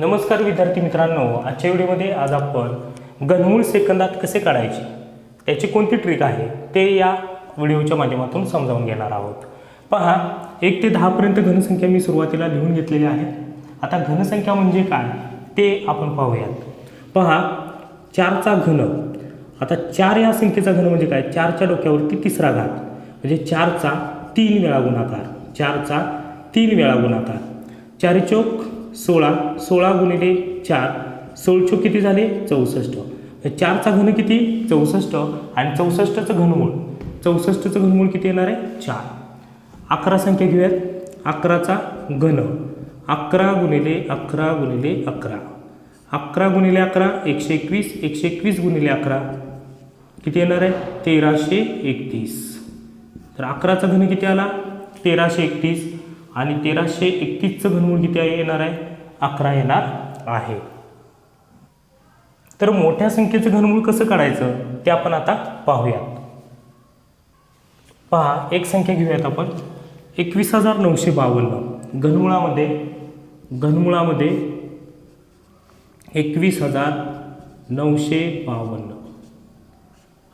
नमस्कार विद्यार्थी मित्रांनो आजच्या व्हिडिओमध्ये आज आपण घनमूळ सेकंदात कसे काढायचे त्याची कोणती ट्रिक आहे ते या व्हिडिओच्या माध्यमातून समजावून घेणार आहोत. पहा एक ते दहापर्यंत घनसंख्या मी सुरुवातीला लिहून घेतलेल्या आहेत आता घनसंख्या म्हणजे काय ते आपण पाहूयात. पहा चारचा घन. आता चार या संख्येचा घन म्हणजे काय चारच्या डोक्यावरती तिसरा घात. म्हणजे चारचा तीन वेळा गुणाकार चारचा तीन वेळा गुणाकार. चारी चौक सोळा सोळा गुणिले चार. सोळ किती झाले? चौसष्ट. चारचा घन किती? चौसष्ट. आणि चौसष्टचं घनमूळ. चौसष्टचं घनमूळ किती येणार आहे? चार. अकरा संख्या घेऊयात. अकराचा घन. अकरा गुणिले अकरा गुणिले अकरा. अकरा गुणिले अकरा एकशे एकवीस एकशे एकवीस गुणिले अकरा. किती येणार आहे? तेराशे एकतीस. तर अकराचा घन किती आला? तेराशे एकतीस. आणि तेराशे एकतीसचं घनमूळ किती आहे? येणार आहे? अकरा येणार आहे. तर मोठ्या संख्येचं घनमूळ कसं काढायचं? ते आपण आता पाहूयात. पहा एक संख्या घेऊयात आपण. एकवीस हजार नऊशे बावन्न. घनमुळामध्ये घनमुळामध्ये एकवीस हजार नऊशे बावन्न.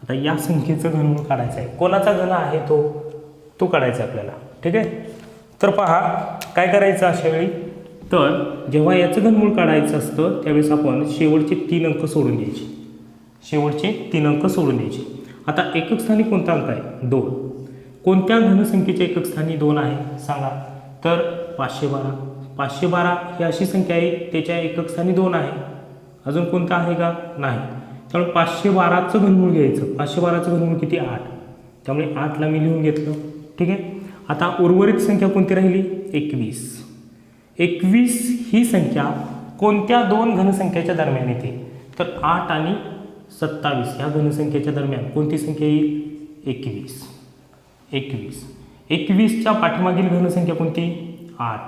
आता या संख्येचं घनमूळ काढायचं आहे. कोणाचा घन आहे तो? तो काढायचा आहे आपल्याला. ठीक आहे? तर पहा काय करायचं अशा वेळी तर जेव्हा याचं घनमूळ काढायचं असतं त्यावेळेस आपण शेवटचे तीन अंक सोडून द्यायचे. शेवटचे तीन अंक सोडून द्यायचे. आता एकक स्थानी कोणता अंक आहे? दोन. कोणत्या घनसंख्येच्या एकक स्थानी दोन आहे? सांगा. तर पाचशे बारा. पाचशे बारा ही अशी संख्या आहे त्याच्या एकक स्थानी दोन आहे. अजून कोणता आहे का? नाही. त्यामुळे पाचशे बाराचं घनमूळ घ्यायचं. पाचशे बाराचं घनमूळ किती? आठ. त्यामुळे आठला मी लिहून घेतलं. ठीक आहे? आता उर्वरित संख्या कोणती राहिली? एकवीस. एकवीस ही संख्या कोणत्या दोन घनसंख्येच्या दरम्यान येते? तर आठ आणि सत्तावीस ह्या घनसंख्येच्या दरम्यान कोणती संख्या येईल? एकवीस. एकवीस. एकवीसच्या पाठीमागील घनसंख्या कोणती? आठ.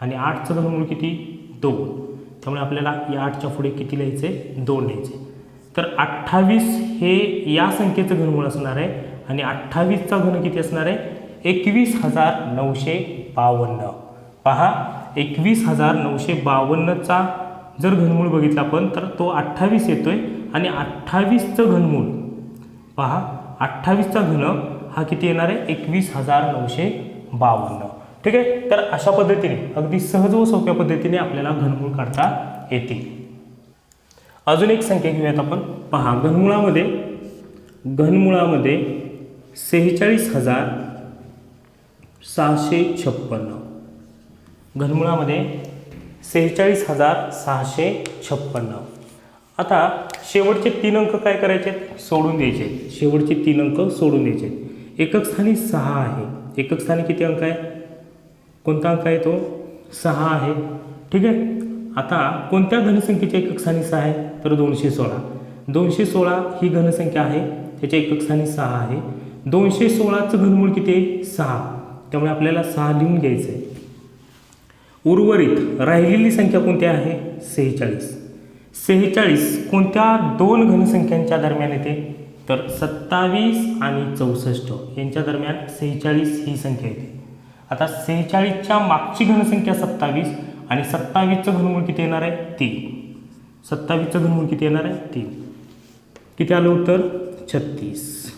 आणि आठचं घनमूळ किती? दोन. त्यामुळे आपल्याला या आठच्या पुढे किती लिहायचे? दोन लिहायचे. तर अठ्ठावीस हे या संख्येचं घनमूळ असणार आहे आणि अठ्ठावीसचा घन किती असणार आहे? एकवीस हजार नऊशे बावन्न. पहा एकवीस हजार नऊशे बावन्नचा जर घनमूळ बघितला आपण तर तो अठ्ठावीस येतो आहे आणि अठ्ठावीसचं घनमूळ पहा अठ्ठावीसचा घन हा किती येणार आहे? एकवीस हजार नऊशे बावन्न. ठीक आहे? तर अशा पद्धतीने अगदी सहज व सोप्या पद्धतीने आपल्याला घनमूळ काढता येतील अजून एक संख्या घेऊयात आपण. पहा घनमुळामध्ये घनमुळामध्ये सेहेचाळीस हजार सहाशे छप्पन्न. घनमुळामध्ये सेहेचाळीस हजार सहाशे छप्पन्न. आता शेवटचे तीन अंक काय करायचे? सोडून द्यायचे. शेवटचे तीन अंक सोडून द्यायचे. एकक स्थानी सहा आहे. एकक स्थानी किती अंक आहे? कोणता अंक आहे तो? सहा आहे. ठीक आहे? आता कोणत्या घनसंख्येच्या एकक स्थानी सहा आहे? तर दोनशे सोळा. दोनशे सोळा ही घनसंख्या आहे. त्याच्या एकक स्थानी सहा आहे. दोनशे सोळाचं घनमूळ किती आहे? सहा. त्यामुळे आपल्याला सहा लिहून घ्यायचं आहे उर्वरित राहिलेली संख्या कोणती आहे? सेहेचाळीस. सेहेचाळीस कोणत्या दोन घनसंख्यांच्या दरम्यान येते? तर सत्तावीस आणि चौसष्ट यांच्या दरम्यान सेहेचाळीस ही संख्या येते. आता सेहेचाळीसच्या मागची घनसंख्या सत्तावीस आणि सत्तावीसचं घनमूळ किती येणार आहे? तीन. सत्तावीसचं घनमूळ किती येणार आहे? तीन. किती आलं उत्तर? छत्तीस.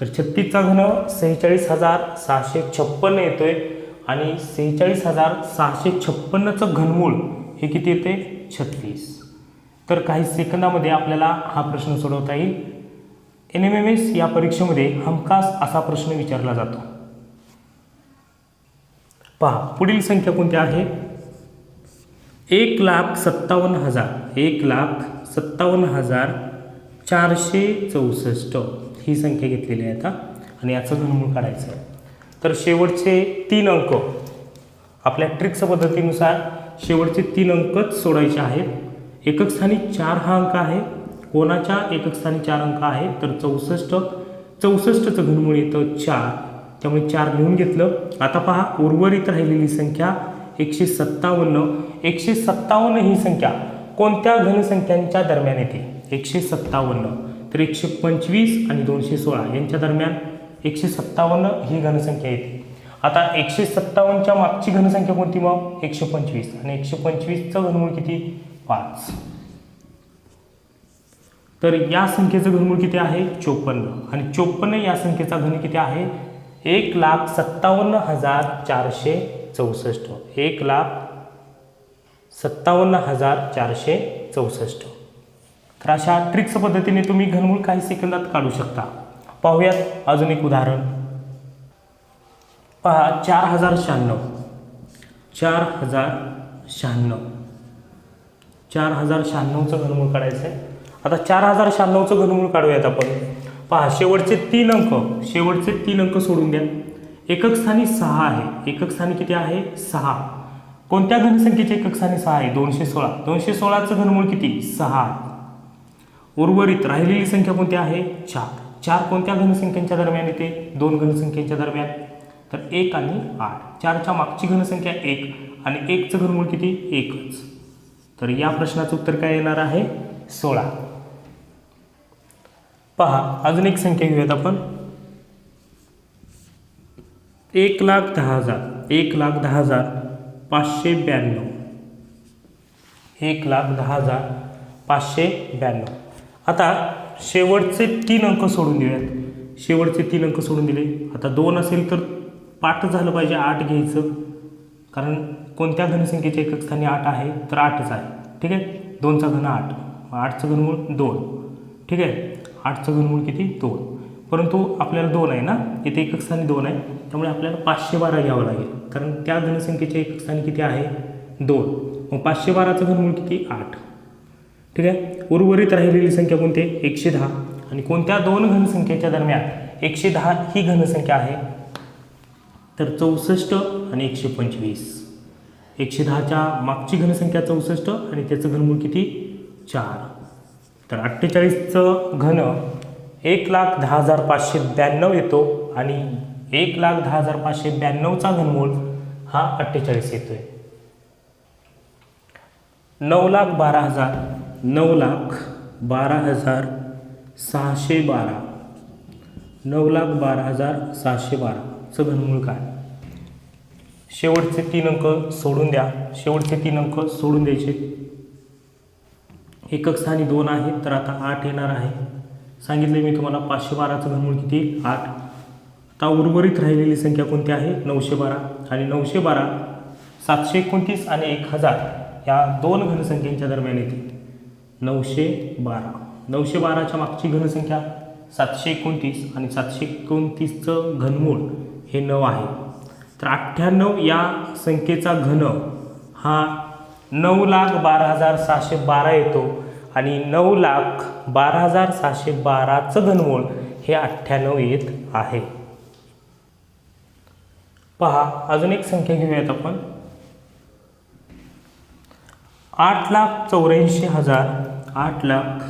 तर छत्तीसचा घन सेहेचाळीस हजार सहाशे छप्पन्न येतोय. आणि सेहेचाळीस हजार सहाशे छप्पन्नचं घनमूळ हे किती येते? छत्तीस. तर काही सेकंदामध्ये आपल्याला हा प्रश्न सोडवता येईल. एन एम एम एस या परीक्षेमध्ये हमखास असा प्रश्न विचारला जातो. पहा पुढील संख्या कोणती आहे? एक लाख सत्तावन्न हजार एक लाख सत्तावन्न हजार चारशे चौसष्ट. ही संख्या घेतलेली आहे आता. आणि याचं घनमूळ काढायचं आहे. तर शेवटचे तीन अंक. आपल्या ट्रिक्स पद्धतीनुसार शेवटचे तीन अंकच सोडायचे आहेत. एकक स्थानी चार हा अंक आहे. कोणाच्या एकक स्थानी चार अंक आहे तर चौसष्ट. चौसष्टचं घनमूळ येतं चार. त्यामुळे चार लिहून घेतलं. आता पहा उर्वरित राहिलेली संख्या एकशे सत्तावन्न. एकशे सत्तावन्न ही संख्या कोणत्या घनसंख्यांच्या दरम्यान येते? एकशे सत्तावन्न. तर एकशे पंचवीस आणि दोनशे सोळा यांच्या दरम्यान एकशे सत्तावन्न ही घनसंख्या येते. आता एकशे सत्तावन्नच्या मागची घनसंख्या कोणती मग? एकशे पंचवीस. आणि एकशे पंचवीसचं घनमूळ किती? पाच. तर या संख्येचं घनमूळ किती आहे? चोपन्न. आणि चोपन्न या संख्येचा घन किती आहे? एक लाख सत्तावन्न हजार चारशे चौसष्ट. एक लाख सत्तावन्न हजार चारशे चौसष्ट. तर अशा ट्रिक्स पद्धतीने तुम्ही घनमूळ काही सेकंदात काढू शकता. पाहूयात अजून एक उदाहरण. पहा चार हजार शहाण्णव चार हजार शहाण्णव चार हजार शहाण्णवचं घनमूळ काढायचं आहे आता चार हजार शहाण्णवचं घनमूळ काढूयात आपण. पहा शेवटचे तीन अंक. शेवटचे तीन अंक सोडून द्या. एकक स्थानी सहा आहे. एकक स्थानी किती आहे? सहा. कोणत्या घनसंख्येचे एकक स्थानी सहा आहे? दोनशे सोळा. दोनशे सोळाचं घनमूळ किती? सहा. उर्वरित राहिलेली संख्या कोणती आहे? चार. चार कोणत्या घनसंख्यांच्या दरम्यान येते? दोन घनसंख्येच्या दरम्यान. तर एक आणि आठ. चारच्या मागची घनसंख्या एक आणि एकचं घनमूळ किती? एकच. तर या प्रश्नाचं उत्तर काय येणार आहे? सोळा. पहा अजून एक संख्या घेऊयात आपण. एक लाख दहा हजार. एक लाख दहा हजार पाचशे ब्याण्णव. एक लाख दहा हजार पाचशे ब्याण्णव. आता शेवटचे तीन अंक सोडून देऊयात. शेवटचे तीन अंक सोडून दिले. आता दोन असेल तर पाठ झालं पाहिजे आठ घ्यायचं. कारण कोणत्या घनसंख्येच्या एकक स्थानी आठ आहे तर आठच आहे. ठीक आहे? दोनचा घन आठ. आठचं घनमूळ दोन. ठीक आहे? आठचं घनमूळ किती? दोन. परंतु आपल्याला दोन आहे ना? इथे एकक स्थानी दोन आहे. त्यामुळे आपल्याला पाचशे बारा घ्यावं लागेल. कारण त्या घनसंख्येच्या एकक स्थानी किती आहे? दोन. मग पाचशे बाराचं घनमूळ किती? आठ. ठीक आहे? उर्वरित राहिलेली संख्या कोणती? एकशे दहा. आणि कोणत्या दोन घनसंख्येच्या दरम्यान एकशे दहा ही घनसंख्या आहे? तर चौसष्ट आणि एकशे पंचवीस. एकशे दहाच्या मागची घनसंख्या चौसष्ट आणि त्याचं घनमूळ किती? चार. तर अठ्ठेचाळीसचं घन एक लाख दहा हजार पाचशे ब्याण्णव येतो आणि एक लाख दहा हजार पाचशे ब्याण्णवचा घनमूळ हा अठ्ठेचाळीस येतोय. नऊ लाख बारा हजार नऊ लाख बारा हजार सहाशे बारा. नऊ लाख बारा हजार सहाशे बाराचं घनमूळ काय? शेवटचे तीन अंक सोडून द्या. शेवटचे तीन अंक सोडून द्यायचे. एकक स्थानी दोन आहेत तर आता आठ येणार आहे. सांगितले मी तुम्हाला पाचशे बाराचं घनमूळ किती? आठ. आता उर्वरित राहिलेली संख्या कोणती आहे? नऊशे बारा. आणि नऊशे बारा सातशे एकोणतीस आणि एक हजार या दोन घनसंख्येच्या दरम्यान येते नऊशे बारा. नऊशे बाराच्या मागची घनसंख्या सातशे एकोणतीस आणि सातशे एकोणतीसचं घनमूळ हे नऊ आहे. तर अठ्ठ्याण्णव या संख्येचा घन हा नऊ लाख बारा हजार सहाशे बारा येतो आणि नऊ लाख बारा हजार सहाशे बाराचं घनमूळ हे अठ्ठ्याण्णव येत आहे. पहा अजून एक संख्या घेऊयात आपण. आठ लाख चौऱ्याऐंशी हजार आठ लाख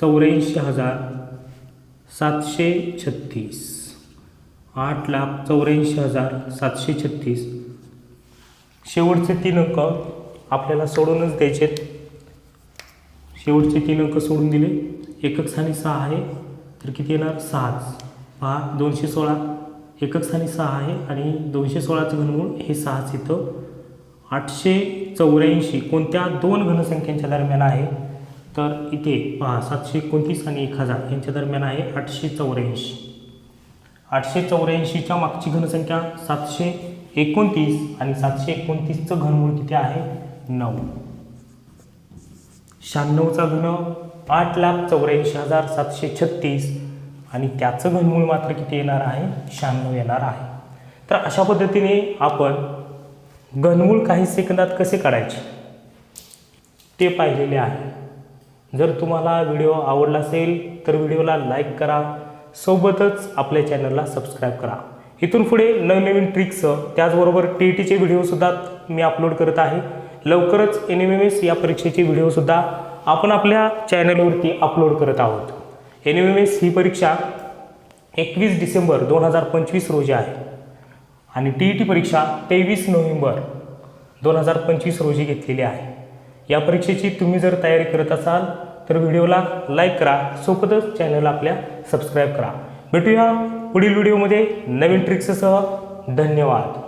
चौऱ्याऐंशी हजार सातशे छत्तीस. आठ लाख चौऱ्याऐंशी हजार सातशे छत्तीस. शेवटचे तीन अंक आपल्याला सोडूनच द्यायचे शेवटचे तीन अंक सोडून दिले. एकक स्थानी सहा आहे तर किती येणार? सहाच. पहा दोनशे सोळा. एकक स्थानी सहा आहे आणि दोनशे सोळाचं घनमूळ हे सहाच इथं आठशे चौऱ्याऐंशी कोणत्या दोन घनसंख्यांच्या दरम्यान आहे? तर इथे पहा सातशे एकोणतीस आणि एक हजार यांच्या दरम्यान आहे आठशे चौऱ्याऐंशी. आठशे चौऱ्याऐंशीच्या मागची घनसंख्या सातशे एकोणतीस आणि सातशे एकोणतीसचं घनमूळ किती आहे? नऊ. शहाण्णवचा घन आठ लाख चौऱ्याऐंशी हजार सातशे छत्तीस आणि त्याचं घनमूळ मात्र किती येणार आहे? शहाण्णव येणार आहे. तर अशा पद्धतीने आपण घनमूळ काही सेकंदात कसे काढायचे? ते पाहिलेले आहे. जर तुम्हाला व्हिडिओ आवडला असेल तर व्हिडिओला लाईक करा. सोबतच आपल्या चॅनलला सबस्क्राईब करा. इथून पुढे नवनवीन ट्रिक्स त्याचबरोबर टी ई टीचे व्हिडिओसुद्धा मी अपलोड करत आहे. लवकरच एन एम एम एस या परीक्षेचे व्हिडिओसुद्धा आपण आपल्या चॅनलवरती अपलोड करत आहोत. एन एम एम एस ही परीक्षा एकवीस डिसेंबर दोन हजार पंचवीस रोजी आहे. आणि टी ई टी परीक्षा तेवीस नोव्हेंबर दोन हजार पंचवीस रोजी घेतलेली आहे. या परीक्षेची तुम्ही जर तयारी करत असाल तर व्हिडिओला लाईक करा. सोबतच चॅनल आपल्या सबस्क्राईब करा. भेटूया पुढील व्हिडिओमध्ये नवीन ट्रिक्ससह धन्यवाद.